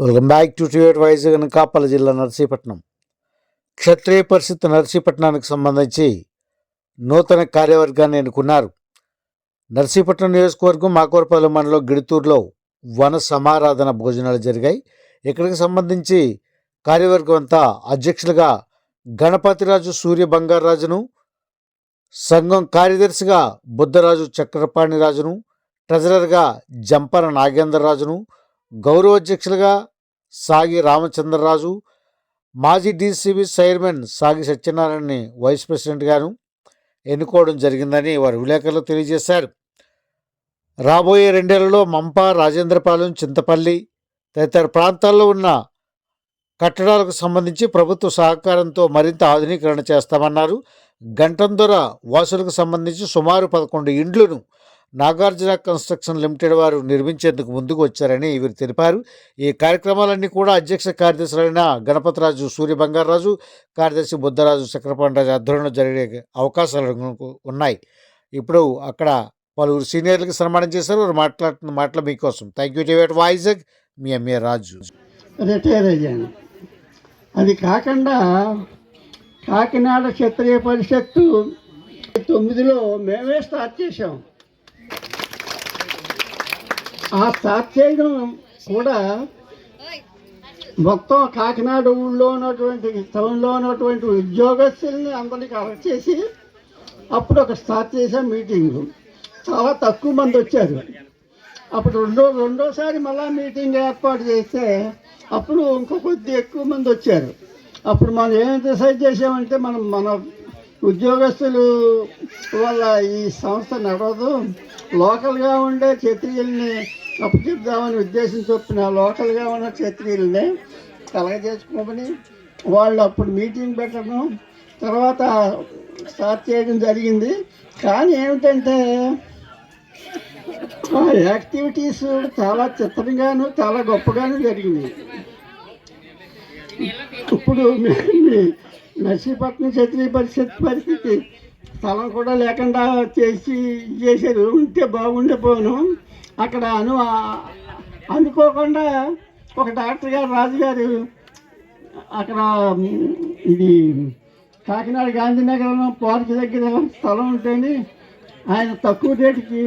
Welcome back to టివేట్ వైజ్ అనకాపల్లి జిల్లా నర్సీపట్నం. క్షత్రియ పరిషత్ నర్సీపట్నానికి సంబంధించి నూతన కార్యవర్గాన్ని ఎన్నుకున్నారు. నర్సీపట్నం నియోజకవర్గం మాకూరపల్లి మండలం గిడితూరులో వన సమారాధన భోజనాలు జరిగాయి. ఇక్కడికి సంబంధించి కార్యవర్గం అంతా అధ్యక్షులుగా గణపతిరాజు సూర్య బంగారాజును సంఘం కార్యదర్శిగా బుద్ధరాజు చక్రపాణిరాజును ట్రెజరర్గా జంపన నాగేంద్రరాజును గౌరవాధ్యక్షులుగా సాగి రామచంద్రరాజు మాజీ డీసీబీ చైర్మన్ సాగి సత్యనారాయణని వైస్ ప్రెసిడెంట్గాను ఎన్నుకోవడం జరిగిందని వారు విలేకరులు తెలియజేశారు. రాబోయే రెండేళ్ళలో మంప రాజేంద్రపాలెం చింతపల్లి తదితర ప్రాంతాల్లో ఉన్న కట్టడాలకు సంబంధించి ప్రభుత్వ సహకారంతో మరింత ఆధునీకరణ చేస్తామన్నారు. గంటందొర వాసులకు సంబంధించి సుమారు పదకొండు ఇండ్లను నాగార్జున కన్స్ట్రక్షన్ లిమిటెడ్ వారు నిర్మించేందుకు ముందుకు వచ్చారని వీరు తెలిపారు. ఈ కార్యక్రమాలన్నీ కూడా అధ్యక్ష కార్యదర్శులైన గణపతిరాజు సూర్య బంగారాజు కార్యదర్శి బుద్ధరాజు చక్రపాణిరాజు ఆధ్వర్యంలో జరిగే అవకాశాలు ఉన్నాయి. ఇప్పుడు అక్కడ పలువురు సీనియర్లకు సన్మానం చేశారు. వారు మాట్లాడుతున్న మాటలు మీకోసం. థ్యాంక్ యూ టివేట్ వైజాగ్ మీ ఎంఏ రాజు. రిటైర్ అయ్యాను. అది కాకుండా కాకినాడ క్షత్రియ పరిషత్తు తొమ్మిదిలో మేమే స్టార్ట్ చేసాం ఆ స్టార్ట్ చేయడం కూడా మొత్తం కాకినాడ ఊళ్ళో ఉన్నటువంటి టౌన్లో ఉన్నటువంటి ఉద్యోగస్తుల్ని అందరినీ అరెస్ట్ చేసి అప్పుడు ఒక స్టార్ట్ చేసాం మీటింగ్. చాలా తక్కువ మంది వచ్చారు. అప్పుడు రెండో రెండోసారి మళ్ళా మీటింగ్ ఏర్పాటు చేస్తే అప్పుడు ఇంకో కొద్ది ఎక్కువ మంది వచ్చారు. అప్పుడు మనం ఏం డిసైడ్ చేసామంటే మనం మన ఉద్యోగస్తులు వల్ల ఈ సంస్థ నడవదు. లోకల్గా ఉండే క్షత్రియుల్ని అప్పచెప్దామని ఉద్దేశం చొప్పున లోకల్గా ఉన్న క్షత్రియుల్ని కలగజేసుకోమని వాళ్ళు అప్పుడు మీటింగ్ పెట్టడం తర్వాత స్టార్ట్ చేయడం జరిగింది. కానీ ఏమిటంటే ఆ యాక్టివిటీస్ చాలా చిత్రంగాను చాలా గొప్పగాను జరిగినాయి. ఇప్పుడు మీ- నర్సీపట్నం క్షత్రియ పరిషత్ పరిస్థితి స్థలం కూడా లేకుండా చేసి చేశారు. ఉంటే బాగుండిపోను. అక్కడ అను అనుకోకుండా ఒక డాక్టర్ గారు రాజుగారు అక్కడ ఇది కాకినాడ గాంధీనగరం పార్క్ దగ్గర స్థలం ఉంటేనే ఆయన తక్కువ రేటుకి